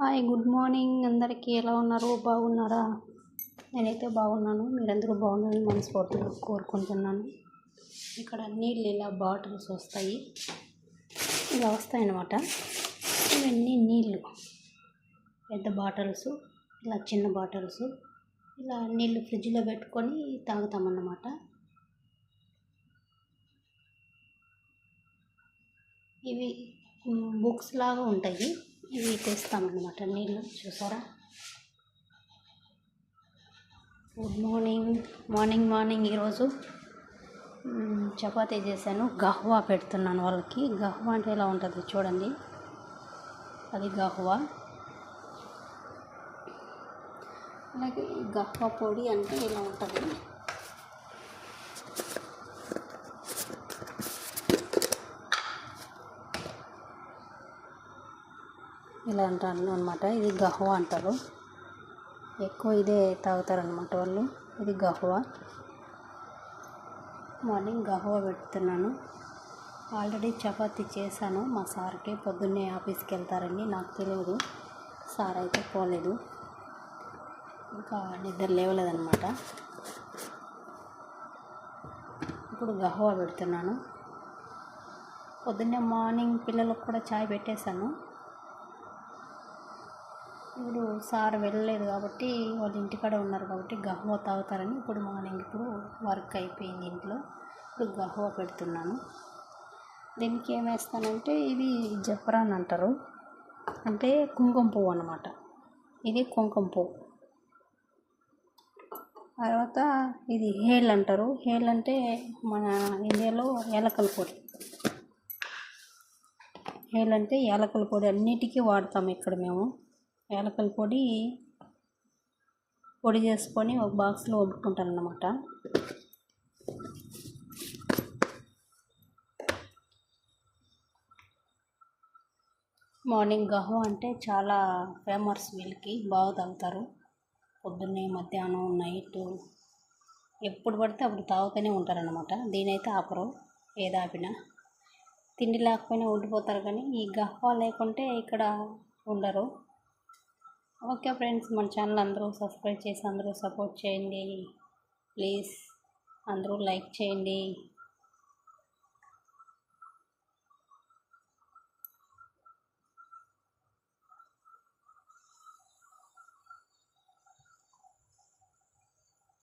Hi good morning. అందరికీ ఎలా ఉన్నారు? బాగున్నారా? నేనైతే బాగున్నాను. మీరందరూ బాగున్నారని మనస్ఫూర్తిగా కోరుకుంటున్నాను. ఇక్కడ నీళ్ళు ఇలా బాటిల్స్ వస్తాయి? ఇలా వస్తాయన్నమాట. ఇవన్నీ నీళ్ళు. పెద్ద బాటిల్స్ ఇలా చిన్న బాటిల్స్. ఇలా నీళ్ళు ఫ్రిడ్జ్లో పెట్టుకొని తాగుతామన్నమాట. ఇవి బుక్స్ లాగా ఉంటాయి. ఇవి తెస్తామన్నమాట నీళ్ళు చూసారా? గుడ్ మార్నింగ్ మార్నింగ్ మార్నింగ్ ఈరోజు. చపాతీ చేశాను. గహ్వా పెడుతున్నాను వాళ్ళకి. గహ్వా అంటే ఎలా ఉంటుంది చూడండి. అది గహ్వా. అలాగే గహ్వా పొడి అంటే ఇలా ఉంటుంది? ఇలా అంటారు అనమాట ఇది గహ్వా అంటారు. ఎక్కువ ఇదే తాగుతారనమాట వాళ్ళు. ఇది గహ్వా. మార్నింగ్ గహ్వా పెడుతున్నాను. ఆల్రెడీ చపాతి చేశాను మా సార్కి. పొద్దున్నే ఆఫీస్కి వెళ్తారని నాకు తెలియదు. సార్ అయితే పోలేదు. ఇంకా నిద్ర లేవలేదన్నమాట. ఇప్పుడు గహ్వా పెడుతున్నాను. పొద్దున్నే మార్నింగ్ పిల్లలకు కూడా చాయ్ పెట్టేశాను. ఇప్పుడు సార్ వెళ్ళలేదు కాబట్టి వాళ్ళు ఇంటికాడ ఉన్నారు కాబట్టి గహ్వా తాగుతారని ఇప్పుడు మార్నింగ్ ఇప్పుడు వర్క్ అయిపోయింది ఇంట్లో. ఇప్పుడు గహ్వా పెడుతున్నాను. దీనికి ఏం వేస్తానంటే ఇది జఫ్రాన్ అంటారు. అంటే కుంకుమ పువ్వు అనమాట ఇది కుంకుమ పువ్వు. తర్వాత ఇది హేల్ అంటారు. హేల్ అంటే మన ఇండియాలో యాలకల పొడి. హేల్ అంటే ఏలకల పొడి అన్నిటికీ వాడతాము ఇక్కడ మేము. యాలకల పొడి పొడి చేసుకొని ఒక బాక్స్లో వండుకుంటాను అన్నమాట. మార్నింగ్ గహ్వా అంటే చాలా ఫేమస్ వీళ్ళకి బాగా తాగుతారు. పొద్దున్నే మధ్యాహ్నం నైట్ ఎప్పుడు పడితే అప్పుడు తాగుతూనే ఉంటారనమాట దీనైతే ఆపరు ఏది ఆపినా. తిండి లేకపోయినా ఉండిపోతారు కానీ ఈ గహ్వా లేకుంటే ఇక్కడ ఉండరు. ఓకే ఫ్రెండ్స్ మన ఛానల్ అందరూ సబ్స్క్రైబ్ చేసి అందరూ సపోర్ట్ చేయండి. ప్లీజ్ అందరూ లైక్ చేయండి.